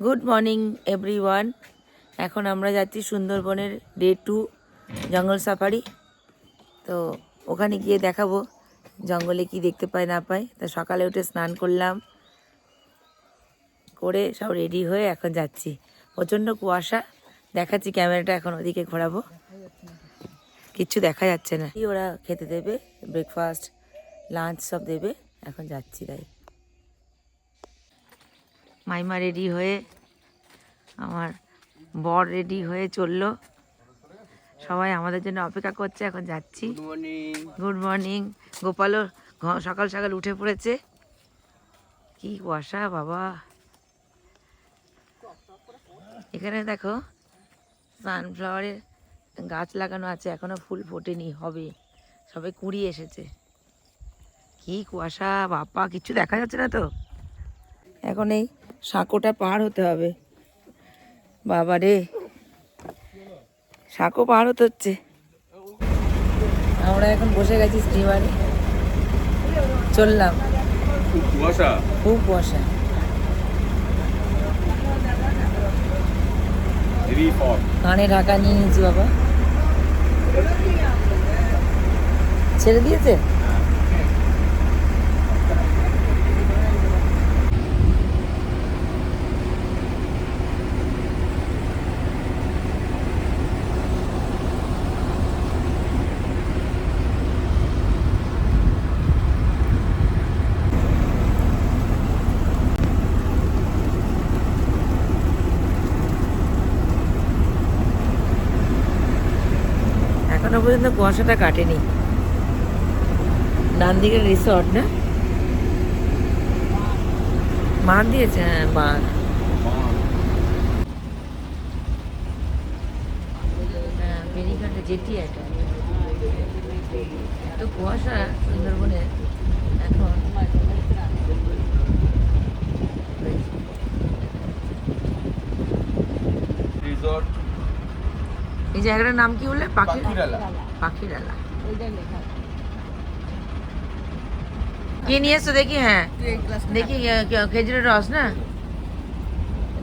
Good morning everyone এখন আমরা যাচ্ছি সুন্দরবনের ডে টু জঙ্গল সাফারি তো ওখানে গিয়ে দেখাবো জঙ্গলে কি দেখতে পায় না পাই। তা সকালে উঠে স্নান করলাম। করে সব রেডি হয়ে এখন যাচ্ছি। প্রচণ্ড কুয়াশা। দেখাচ্ছি ক্যামেরাটা এখন ওদিকে ঘোরাবো। কিচ্ছু দেখা যাচ্ছে না। ওরা খেতে দেবে ব্রেকফাস্ট লাঞ্চ সব দেবে। এখন যাচ্ছি তাই। মাইমা রেডি হয়ে আমার বর রেডি হয়ে চলল। সবাই আমাদের জন্য অপেক্ষা করছে এখন যাচ্ছি। গুড মর্নিং গোপালও সকাল সকাল উঠে পড়েছে। কি কুয়াশা বাবা। এখানে দেখো সানফ্লাওয়ারের গাছ লাগানো আছে এখনও ফুল ফোটেনি হবে। সবে কুড়ি এসেছে। কি কুয়াশা বাবা কিছু দেখা যাচ্ছে না তো? এখন এই সাঁকোটা পার হতে হবে। বাবা রে সাঁকো পার হতে হচ্ছে। আমরা এখন বসে গেছি স্টিমারে। চললাম। খুব কুয়াশা। কুয়াশা। কানে ঢাকা নিয়ে নিয়েছি বাবা। ছেড়ে দিয়েছে এখনও পর্যন্ত কুয়াশাটা কাটেনি। ডান দিকের রিসর্ট না? মান দিয়েছে হ্যাঁ মান হ্যাঁ যেটি এটা এত কুয়াশা সুন্দরবনে এখন। রিসর্ট এই জায়গাটার নাম কি বললে? পাখি পাখিরালা। কি নিয়ে এসছো দেখি হ্যাঁ। দেখি খেজুরের রস না?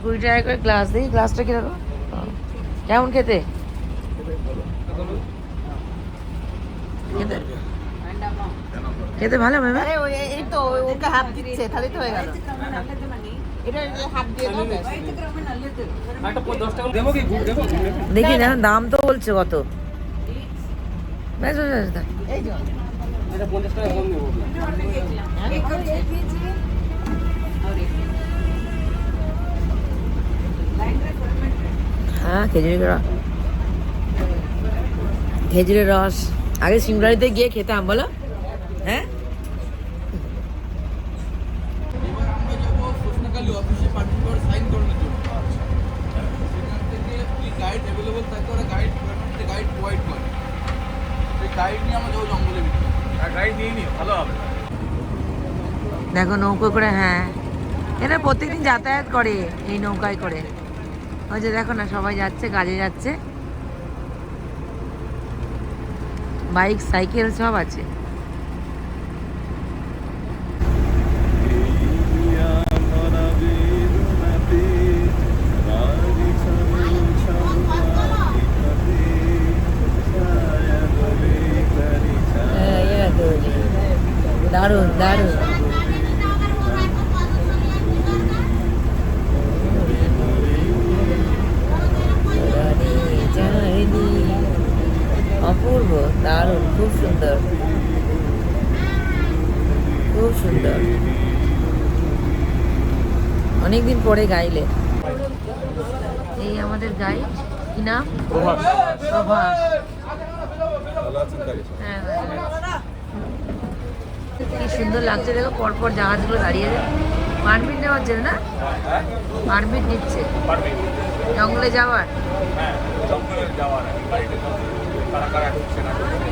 কুড়ি টাকা করে গ্লাস দেখি গ্লাসটা কীরকম? কেমন খেতে? খেতে ভালো ম্যাম ওই এই তো ওকে হাফ দিচ্ছে তাহলে তো হয়ে গেল। দেখি না দাম তো বলছে কত। বেশ বেশ বেশ দাও। এই যে। এটা পঞ্চাশ টাকা কম দেবো হ্যাঁ খেজুরের রস। খেজুরের রস। আগে সিমরাইতে গিয়ে খেতাম বলো? হ্যাঁ? থাকে ওরা গাইড গাইড প্রোভাইড করে সেই গাইড নিয়ে আমরা যাব জঙ্গলে ভিতরে। আর গাইড নিয়ে নিও ভালো হবে। দেখো নৌকো করে হ্যাঁ। এরা প্রত্যেকদিন যাতায়াত করে এই নৌকায় করে। ওই যে দেখো না সবাই যাচ্ছে কাজে যাচ্ছে। বাইক সাইকেল সব আছে হ্যাঁ, এরা তো দারুণ অপূর্ব দারুণ খুব সুন্দর। খুব সুন্দর। অনেকদিন পরে গাইলে। এই আমাদের গাইড কি নাম? প্রভাস। প্রভাস। হ্যাঁ। কি সুন্দর লাগছে দেখো পরপর জাহাজগুলো দাঁড়িয়ে আছে পারমিট নেওয়ার জন্য না পারমিট নিচ্ছে পারবে জঙ্গলে যাওয়ার হ্যাঁ জঙ্গলে যাওয়ার আগে গাড়িতে কারা কারা ঢুকছে না ঢুকছে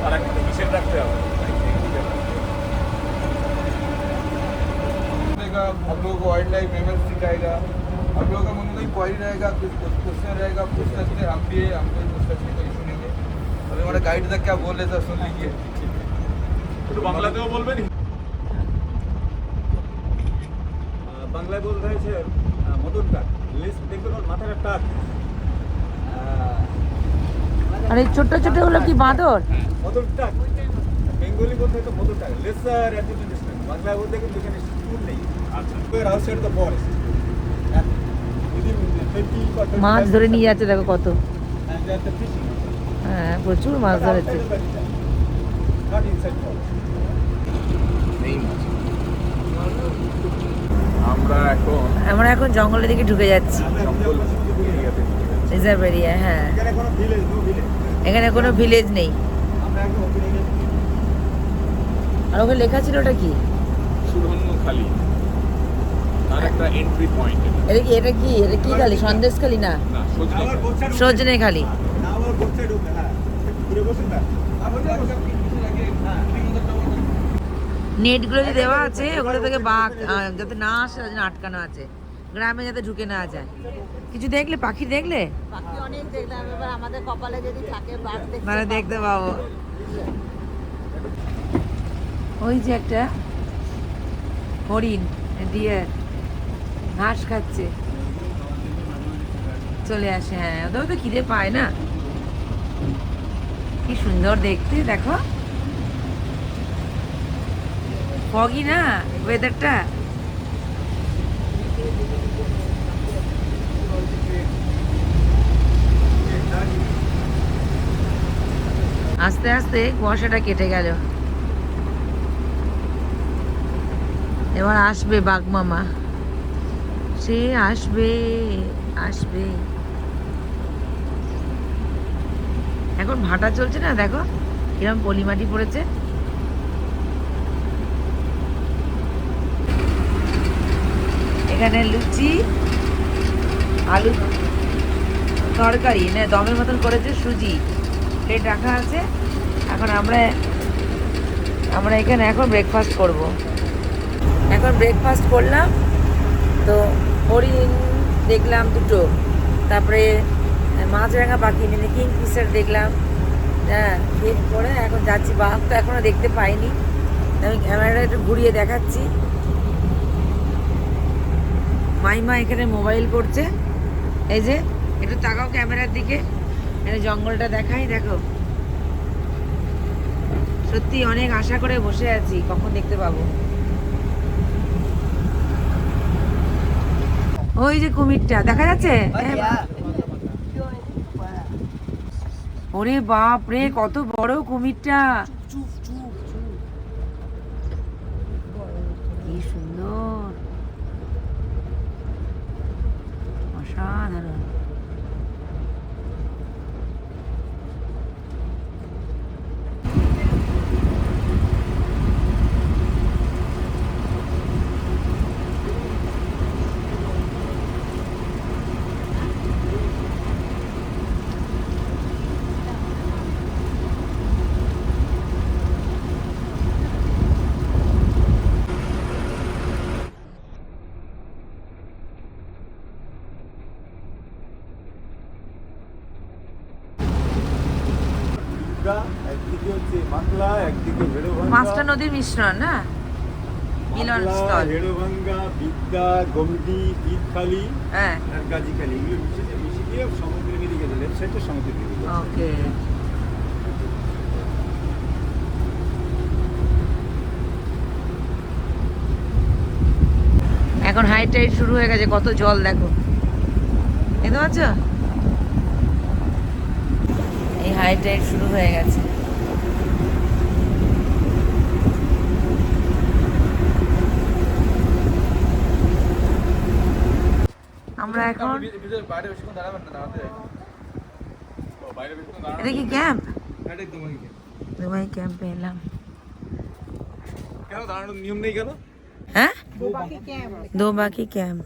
তারা কিন্তু হিসেব রাখতে হবে रहेगा हम लोगों को वाइल्ड लाइफ मेमोरी सिखाएगा हम लोगों का मन में कोई क्वारी रहेगा कुछ क्वेश्चन रहेगा पूछ सकते हैं हम भी है हम कोई पूछ सकते हैं कोई सुनेंगे अभी हमारा गाइड तक क्या बोल रहे थे सुन लीजिए একটু বাংলাতেও বলবেন? বাংলায় বলতে হয়েছে আহ, মধুর টাক লেস দেখবেন ওর মাথার টাক আর এই ছোট্ট ছোট্টগুলো কি বাঁদর? মধুর টাক বেঙ্গলি বলতে হয়তো মধুর টাক লেসার অ্যান্টিপেন্ডিশন বাংলায় বলতে কিন্তু এখানে স্কুল নেই। আচ্ছা। আউটসাইড দ্য ফরেস্ট মাছ ধরে নিয়ে যাচ্ছে দেখো কত। হ্যাঁ প্রচুর মাছ ধরেছে। Not inside forest. আমরা এখন জঙ্গলের দিকে ঢুকে যাচ্ছি। রিজার্ভ এরিয়া হ্যাঁ। এখানে কোনো ভিলেজ নো ভিলেজ এখানে কোনো ভিলেজ নেই। আর ওখানে লেখা ছিল ওটা কি? সুরহন্যখালি আর একটা এন্ট্রি পয়েন্ট এটা। কি এটা কি এটা কি খালি সন্দেশ খালি না সজনে সজনে খালি না আবার বসে ঢুকে হ্যাঁ ঘুরে বসুন না নেটগুলো যে দেওয়া আছে ওগুলো থেকে বাঘ যাতে না আসে তার জন্য আটকানো আছে। গ্রামে যাতে ঢুকে না যায়। কিছু দেখলে? পাখি দেখলে? বাকি অনেক দেখলাম। এবার আমাদের কপালে যদি থাকে বাঘ মানে দেখতে পাবো। ওই যে একটা হরিণ দিয়ে ঘাস খাচ্ছে। চলে আসে হ্যাঁ। ওদেরও তো খিদে পায় না। কি সুন্দর দেখতে দেখো। ফগি না ওয়েদারটা আস্তে আস্তে কুয়াশাটা কেটে গেল। এবার আসবে বাঘ মামা। সে আসবে আসবে। এখন ভাটা চলছে না, দেখো, কিরম পলিমাটি পড়েছে। এখানে লুচি, আলু তরকারি না দমের মতন করেছে সুজি। প্লেট রাখা আছে। এখন আমরা আমরা এখানে এখন ব্রেকফাস্ট করব। এখন ব্রেকফাস্ট করলাম। তো হরিণ দেখলাম দুটো। তারপরে মাছরাঙা পাখি মানে কিং ফিশার দেখলাম। হ্যাঁ এরপরে এখন যাচ্ছি। বাঘ তো এখনও দেখতে পাইনি। আমি ক্যামেরাটা একটু ঘুরিয়ে দেখাচ্ছি। মাইমা এখানে মোবাইল করছে। এই যে, একটু তাকাও ক্যামেরার দিকে। এখানে জঙ্গলটা দেখাই, দেখো। সত্যি অনেক আশা করে বসে আছি, কখন দেখতে পাবো? ওই যে কুমিরটা, দেখা যাচ্ছে। ওরে বাপ রে, কত বড় কুমিরটা। কি সুন্দর। 啥啊他这 নদীর মিশ্রণ না? মিলন স্থল। হেড়োভাঙ্গা বিদ্যা গমডি বিদখালি হ্যাঁ। আর গাজীখালি এগুলো মিশে মিশে গিয়ে সমুদ্রের দিকে গেছে লেফট সমুদ্রের দিকে ওকে। এখন হাই টাইড শুরু হয়ে গেছে কত জল দেখো। দেখতে পাচ্ছ? এই হাই টাইড শুরু হয়ে গেছে আমরা এখন বাইরে বেশিক্ষণ দাঁড়াবেন না দাঁড়াতে ও, বাইরে বেরোতে দাঁড়ানো এটা কি ক্যাম্প। দুবাই ক্যাম্পে। এলাম। কেন দাঁড়ানোর নিয়ম নেই কেন? হ্যাঁ? বাকি ক্যাম্প। ক্যাম্প।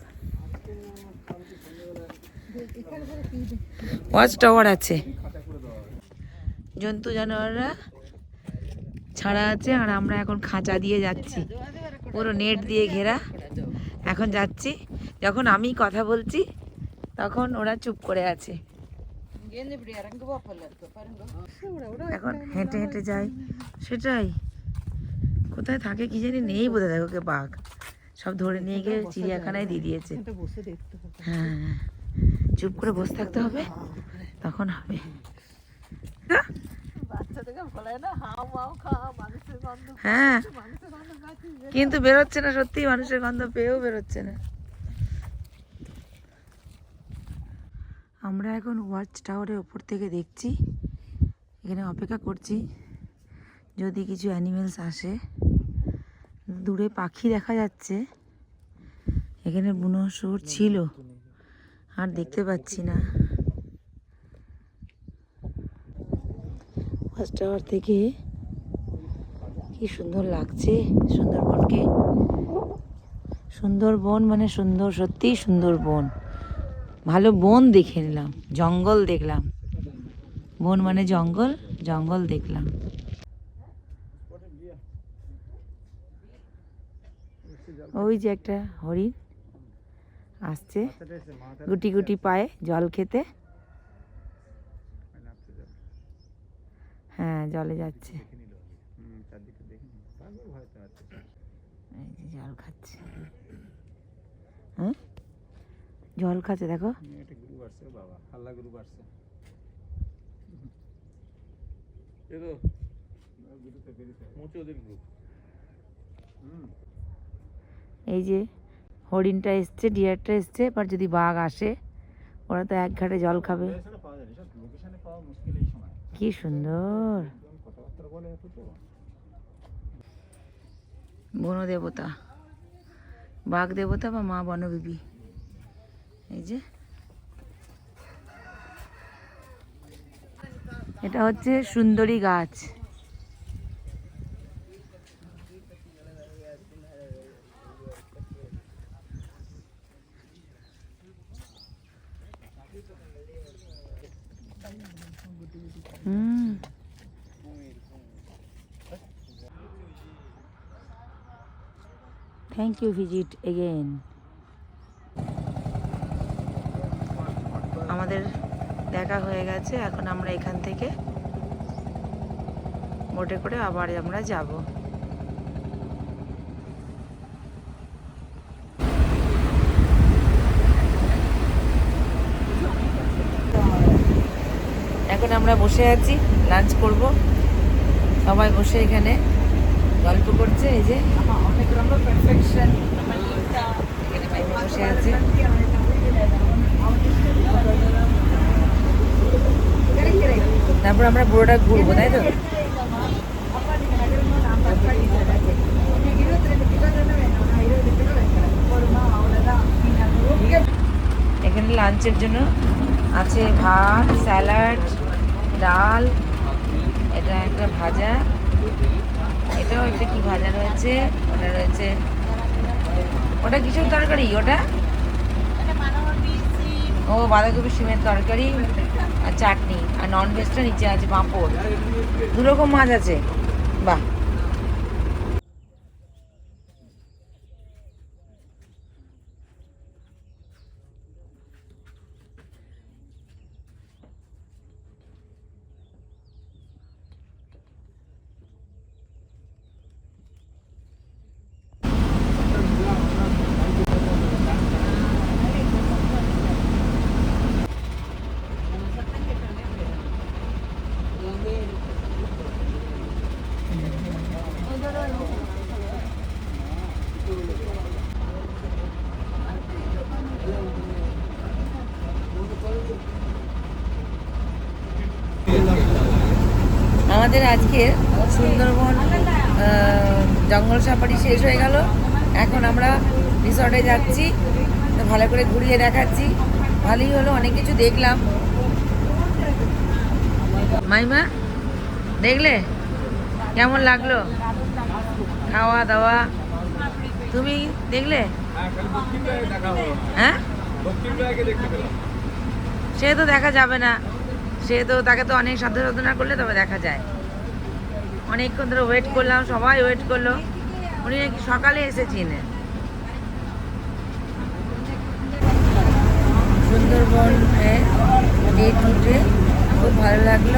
ওয়াচ টাওয়ার আছে। জন্তু জানোয়াররা ছাড়া আছে আর আমরা এখন খাঁচা দিয়ে যাচ্ছি। পুরো নেট দিয়ে ঘেরা। এখন যাচ্ছি। যখন আমি কথা বলছি, তখন ওরা চুপ করে আছে। এখন হেঁটে হেঁটে যাই। সেটাই। কোথায় থাকে কি জানি নেই বোধ দেখো ওকে বাঘ। সব ধরে নিয়ে গিয়ে চিড়িয়াখানায় দিয়ে দিয়েছে। হ্যাঁ চুপ করে বসে থাকতে হবে, তখন হবে। হ্যাঁ কিন্তু বেরোচ্ছে না সত্যি, মানুষের গন্ধ পেয়েও বেরোচ্ছে না। আমরা এখন ওয়াচ টাওয়ারের ওপর থেকে দেখছি। এখানে অপেক্ষা করছি যদি কিছু অ্যানিমেলস আসে। দূরে পাখি দেখা যাচ্ছে। এখানে বুনো শুয়োর ছিল। আর দেখতে পাচ্ছি না। ওয়াচ টাওয়ার থেকে কি সুন্দর লাগছে। সুন্দরবনকে। সুন্দরবন মানে সুন্দর, সত্যিই সুন্দর বন ভালো বন দেখে নিলাম জঙ্গল দেখলাম। বন মানে জঙ্গল জঙ্গল দেখলাম। ওই যে একটা হরিণ আসছে গুটি গুটি পায়ে জল খেতে। হ্যাঁ জলে যাচ্ছে। জল খাচ্ছে হ্যাঁ জল খাচ্ছে দেখো একটা গ্রুপ আসছে বাবা হাল্লা গ্রুপ আসছে এ তো গ্রুপে বেরিয়েছে মোচে ওদের খাচ্ছে দেখো। এই যে হরিণটা এসছে ডিয়ারটা এসছে এবার যদি বাঘ আসে ওরা তো এক ঘাটে জল খাবে। কি সুন্দর। বন দেবতা বাঘ দেবতা বা মা বনবিবি। এই যে এটা হচ্ছে সুন্দরী গাছ। হুম। থ্যাংক ইউ ভিজিট এগেইন আমাদের দেখা হয়ে গেছে এখন আমরা এখান থেকে বোটে করে আবার আমরা যাব। এখন আমরা বসে আছি লাঞ্চ করব। সবাই বসে এখানে গল্প করছে এই যে। অনেক রকম পারফেকশন বসে আছে। তারপর আমরা পুরোটা ঘুরবো, তাই তো? এখানে লাঞ্চের জন্য আছে ভাত, স্যালাড, ডাল, এটা একটা ভাজা। এটাও একটা কি ভাজা রয়েছে? ওটা রয়েছে ওটা কিসের তরকারি? ওটা ও বাঁধাকপি, সিমের তরকারি আর চাটনি। আর নন ভেজটা নিচে আছে পাঁপড়। দু রকম মাছ আছে। বাহ। আমাদের আজকে সুন্দরবন জঙ্গল সাফারি শেষ হয়ে গেল। এখন আমরা রিসর্টে যাচ্ছি। ভালো করে ঘুরিয়ে দেখাচ্ছি। ভালোই হলো, অনেক কিছু দেখলাম। মাইমা, দেখলে? কেমন লাগল? খাওয়া দাওয়া? তুমি দেখলে? হ্যাঁ? সে তো দেখা যাবে না। সে তো, তাকে তো অনেক সাধ্য সাধনা করলে তবে দেখা যায়। অনেকক্ষণ ধরে ওয়েট করলাম, সবাই ওয়েট করল। উনি নাকি সকালে এসেছিলেন সুন্দরবন ডে টুতে খুব ভালো লাগল।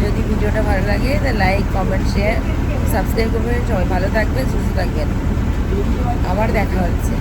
যদি ভিডিওটা ভালো লাগে তাহলে লাইক কমেন্ট শেয়ার সাবস্ক্রাইব করবেন। সবাই ভালো থাকবেন, সুস্থ থাকবেন। আবার দেখা হচ্ছে।